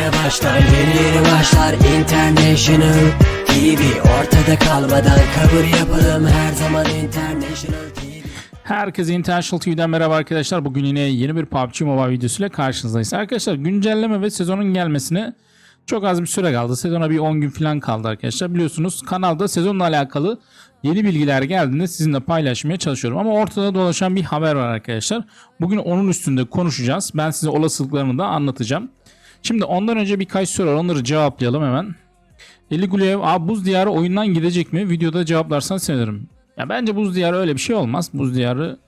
yeni başlar Yeni yeni başlar International TV Ortada kalmadan kabul yapalım Her zaman International TV Herkese International TV'den merhaba arkadaşlar. Bugün yine yeni bir PUBG Mobile videosuyla karşınızdayız. Arkadaşlar güncelleme ve sezonun gelmesine çok az bir süre kaldı. Sezona bir 10 gün falan kaldı arkadaşlar. Biliyorsunuz kanalda sezonla alakalı yeni bilgiler geldiğinde sizinle paylaşmaya çalışıyorum. Ama ortada dolaşan bir haber var arkadaşlar. Bugün onun üstünde konuşacağız. Ben size olasılıklarını da anlatacağım. Şimdi ondan önce birkaç soru var. Onları cevaplayalım hemen. Eli Gulev, abi buz diyarı oyundan gidecek mi? Videoda cevaplarsan sevinirim. Ya bence buz diyarı öyle bir şey olmaz. Buz diyarı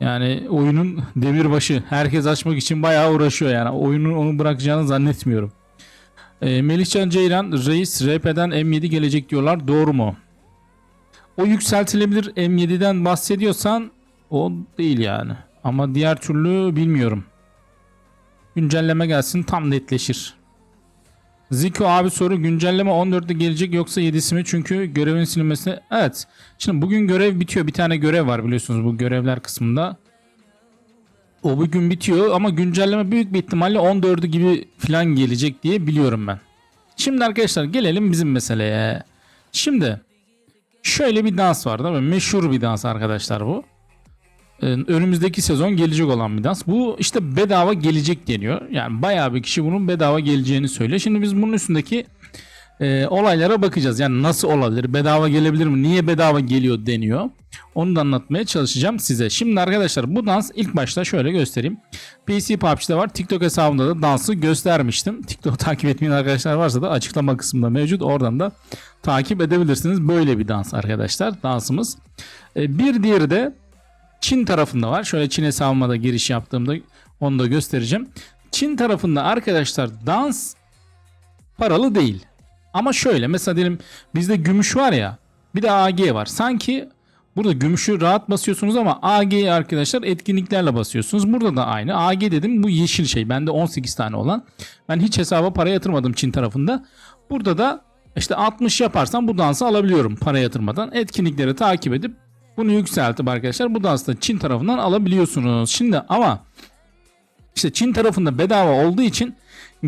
yani oyunun demirbaşı. Herkes açmak için bayağı uğraşıyor yani. Oyunun onu bırakacağını zannetmiyorum. Ee, Melihcan Ceylan, Reis RP'den M7 gelecek diyorlar. Doğru mu? O yükseltilebilir M7'den bahsediyorsan o değil yani. Ama diğer türlü bilmiyorum. Güncelleme gelsin tam netleşir. Ziko abi soru güncelleme 14'te gelecek yoksa 7'si mi? Çünkü görevin silinmesine... Evet. Şimdi bugün görev bitiyor. Bir tane görev var biliyorsunuz bu görevler kısmında. O bugün bitiyor ama güncelleme büyük bir ihtimalle 14'ü gibi falan gelecek diye biliyorum ben. Şimdi arkadaşlar gelelim bizim meseleye. Şimdi şöyle bir dans var değil mi? Meşhur bir dans arkadaşlar bu. Ee, önümüzdeki sezon gelecek olan bir dans. Bu işte bedava gelecek deniyor. Yani bayağı bir kişi bunun bedava geleceğini söylüyor. Şimdi biz bunun üstündeki e, olaylara bakacağız. Yani nasıl olabilir? Bedava gelebilir mi? Niye bedava geliyor deniyor. Onu da anlatmaya çalışacağım size. Şimdi arkadaşlar bu dans ilk başta şöyle göstereyim. PC PUBG'de var. TikTok hesabımda da dansı göstermiştim. TikTok takip etmeyen arkadaşlar varsa da açıklama kısmında mevcut. Oradan da takip edebilirsiniz. Böyle bir dans arkadaşlar. Dansımız. E, bir diğeri de Çin tarafında var. Şöyle Çin hesabıma da giriş yaptığımda onu da göstereceğim. Çin tarafında arkadaşlar dans paralı değil. Ama şöyle mesela diyelim bizde gümüş var ya bir de AG var. Sanki burada gümüşü rahat basıyorsunuz ama AG arkadaşlar etkinliklerle basıyorsunuz. Burada da aynı. AG dedim bu yeşil şey. Bende 18 tane olan. Ben hiç hesaba para yatırmadım Çin tarafında. Burada da işte 60 yaparsam bu dansı alabiliyorum para yatırmadan. Etkinlikleri takip edip bunu yükseltip arkadaşlar bu da Çin tarafından alabiliyorsunuz. Şimdi ama işte Çin tarafında bedava olduğu için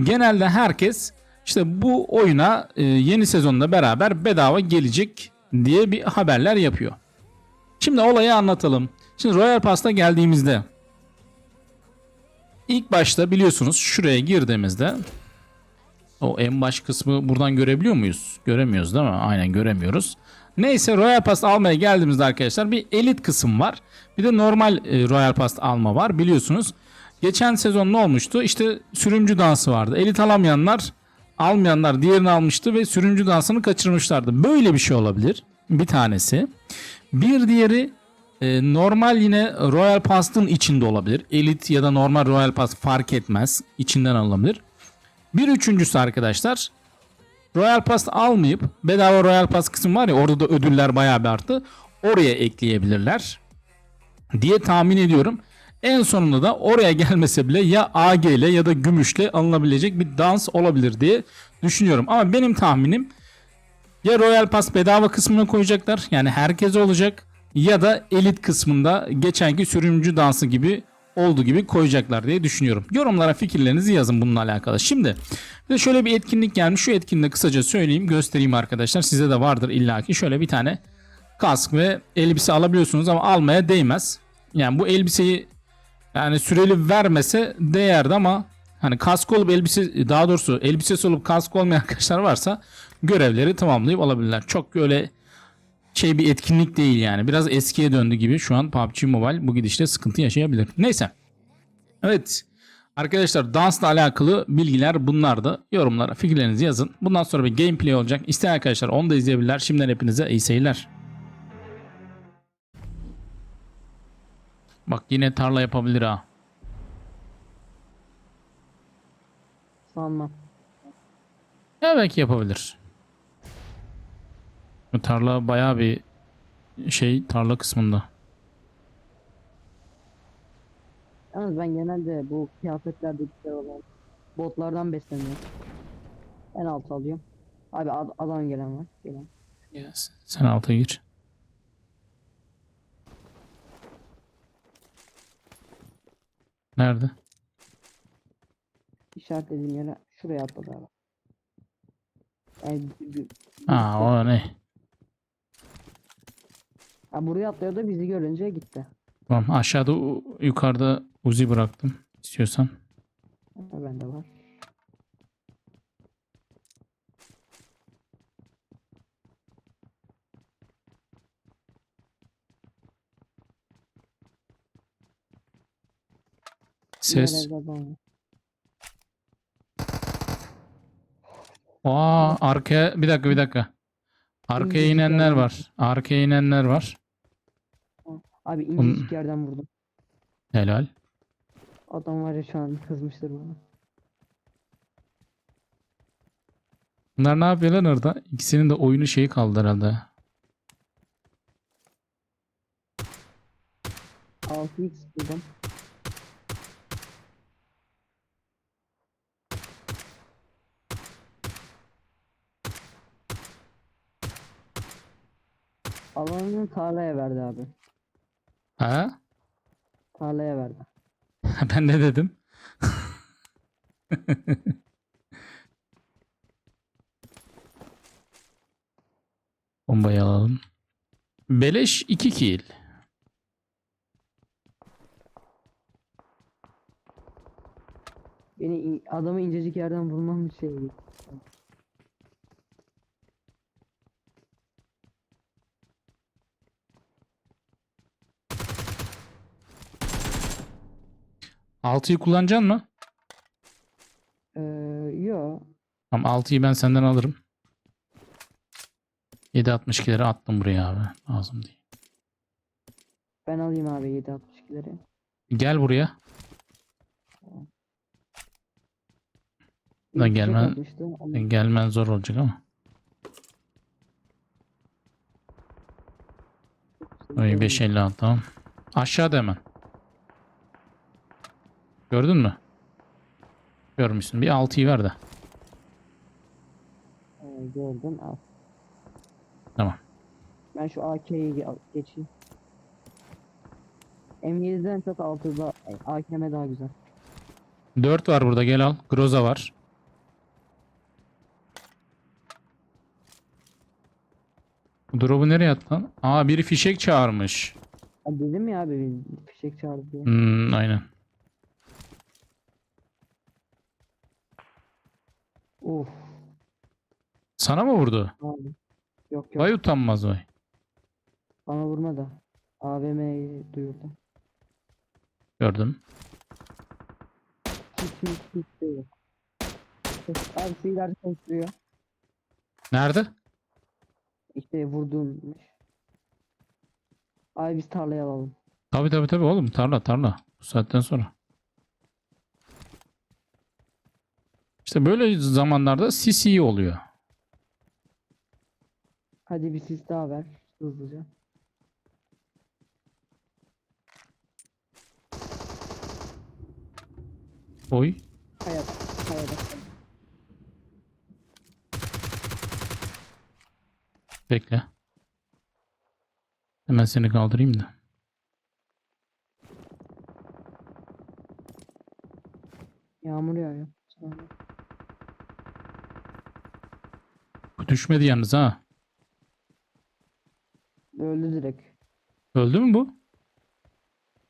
genelde herkes işte bu oyuna e, yeni sezonla beraber bedava gelecek diye bir haberler yapıyor. Şimdi olayı anlatalım. Şimdi Royal Pass'ta geldiğimizde ilk başta biliyorsunuz şuraya girdiğimizde o en baş kısmı buradan görebiliyor muyuz? Göremiyoruz değil mi? Aynen göremiyoruz. Neyse Royal Pass almaya geldiğimizde arkadaşlar bir elit kısım var. Bir de normal e, Royal Pass alma var biliyorsunuz. Geçen sezon ne olmuştu? İşte sürümcü dansı vardı. Elit alamayanlar almayanlar diğerini almıştı ve sürümcü dansını kaçırmışlardı. Böyle bir şey olabilir. Bir tanesi. Bir diğeri e, normal yine Royal Pass'ın içinde olabilir. Elit ya da normal Royal Pass fark etmez. İçinden alınabilir. Bir üçüncüsü arkadaşlar Royal Pass almayıp bedava Royal Pass kısmı var ya orada da ödüller bayağı bir arttı. Oraya ekleyebilirler diye tahmin ediyorum. En sonunda da oraya gelmese bile ya AG ile ya da gümüşle alınabilecek bir dans olabilir diye düşünüyorum. Ama benim tahminim ya Royal Pass bedava kısmına koyacaklar yani herkes olacak ya da elit kısmında geçenki sürümcü dansı gibi olduğu gibi koyacaklar diye düşünüyorum. Yorumlara fikirlerinizi yazın bununla alakalı. Şimdi de şöyle bir etkinlik gelmiş. Şu etkinliği kısaca söyleyeyim göstereyim arkadaşlar. Size de vardır illaki. Şöyle bir tane kask ve elbise alabiliyorsunuz ama almaya değmez. Yani bu elbiseyi yani süreli vermese değerdi ama hani kask olup elbise daha doğrusu elbisesi olup kask olmayan arkadaşlar varsa görevleri tamamlayıp alabilirler. Çok öyle şey bir etkinlik değil yani. Biraz eskiye döndü gibi şu an PUBG Mobile bu gidişte sıkıntı yaşayabilir. Neyse. Evet. Arkadaşlar dansla alakalı bilgiler bunlardı. Yorumlara fikirlerinizi yazın. Bundan sonra bir gameplay olacak. İsteyen arkadaşlar onu da izleyebilirler. Şimdiden hepinize iyi seyirler. Bak yine tarla yapabilir ha. Sanmam. Ya belki yapabilir. Bu tarla bayağı bir şey tarla kısmında. Yalnız ben genelde bu kıyafetlerde güzel olan botlardan besleniyorum. En alt alıyorum. Abi ad adam gelen var. Gelen. Yes. Sen alta gir. Nerede? işaretlediğim yere şuraya atladı abi. Yani, bi- Ha o ne? ha, buraya atlıyordu bizi görünce gitti. Tamam aşağıda yukarıda Uzi bıraktım. İstiyorsan. Ha, bende var. Ses. Aa arkaya bir dakika bir dakika. Arkaya inenler var. Arkaya inenler var. Abi incecik yerden vurdum. Helal. Adam var ya şu an kızmıştır bana. Bunlar ne yapıyor lan orada? İkisinin de oyunu şeyi kaldı herhalde. 6x buldum. Alanını tarlaya verdi abi. Ha? Tarlaya verdi. ben ne dedim? Bombayı alalım. Beleş 2 kill. Beni adamı incecik yerden vurmam bir şey değil. Altıyı kullanacaksın mı? Ee, yo. Tamam 6'yı ben senden alırım. 7.62'leri attım buraya abi. Lazım değil. Ben alayım abi 7.62'leri. Gel buraya. Da gelmen- Gelmen zor olacak ama. Oy 5.56 tamam. Aşağıda hemen. Gördün mü? Görmüşsün. Bir 6'yı ver de. Ee, gördüm al. Tamam. Ben şu AK'yi ge- geçeyim. M7'den çok 6'da AKM daha güzel. 4 var burada gel al. Groza var. Drop'u nereye attı lan? Aa biri fişek çağırmış. Dedim ya abi fişek çağırdı diye. Hmm, aynen. Uf. Sana mı vurdu? Abi. Yok yok Vay utanmaz vay. bana vurma da. AVM'yi duyurdu. Gördüm. Hiç hiç hiç de yok. Abi şu ileride konuşuyor. Nerede? İşte vurduğummuş. Abi biz tarlaya alalım. Tabi tabi tabi oğlum tarla tarla. Bu saatten sonra. İşte böyle zamanlarda sis iyi oluyor. Hadi bir sis daha ver hızlıca. Oy. Kayada. Kayada. Bekle. Hemen seni kaldırayım da. Bu düşmedi yalnız ha. Öldü direkt. Öldü mü bu?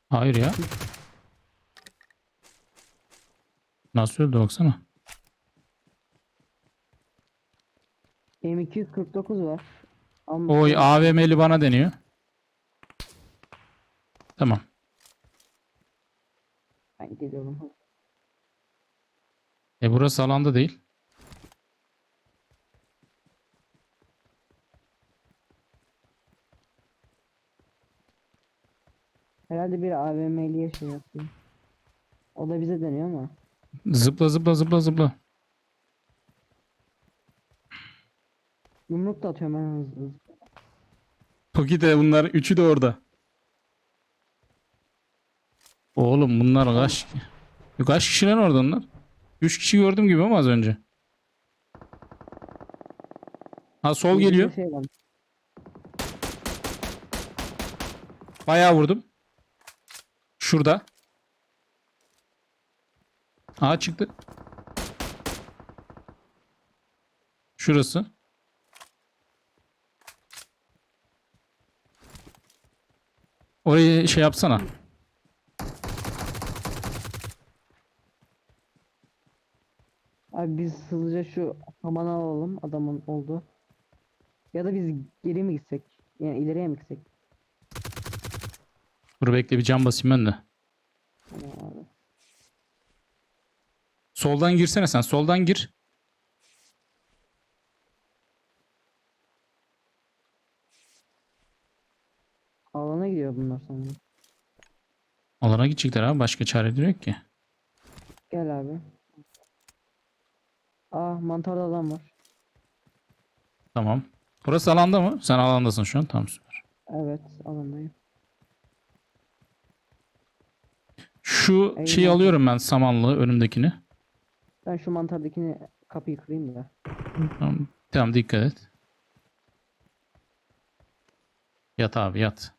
Hayır ya. Nasıl öldü baksana. M249 var. Ama Oy AVM'li bana deniyor. Tamam. ben geliyorum. E burası alanda değil. Herhalde bir AVM'liye şey yapıyor. O da bize deniyor ama. Zıpla zıpla zıpla zıpla. Yumruk da atıyorum ben hızlı hızlı. Toki de bunlar üçü de orada. Oğlum bunlar kaç Yok, kaç kişi lan orada onlar? Üç kişi gördüm gibi ama az önce. Ha sol geliyor. Şey var. Bayağı vurdum. Şurada. Aa çıktı. Şurası. Orayı şey yapsana. Abi biz hızlıca şu samanı alalım adamın oldu. Ya da biz geri mi gitsek? Yani ileriye mi gitsek? Dur bekle bir cam basayım ben de. Soldan girsene sen. Soldan gir. Alana gidiyor bunlar sanırım. Alana gidecekler abi. Başka çare yok ki. Gel abi. Aa mantarda adam var. Tamam. Burası alanda mı? Sen alandasın şu an. Tamam süper. Evet alandayım. Şu şeyi Eyvallah. alıyorum ben samanlığı önümdekini. Ben şu mantardakini kapıyı kırayım da. Tamam, tamam dikkat et. Yat abi yat.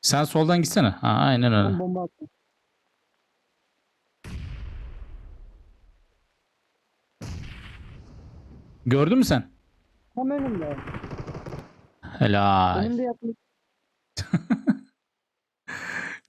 Sen soldan gitsene. Ha, aynen Ben öyle. bomba attım. Gördün mü sen? Tam önümde. Helal. Önümde yatmış.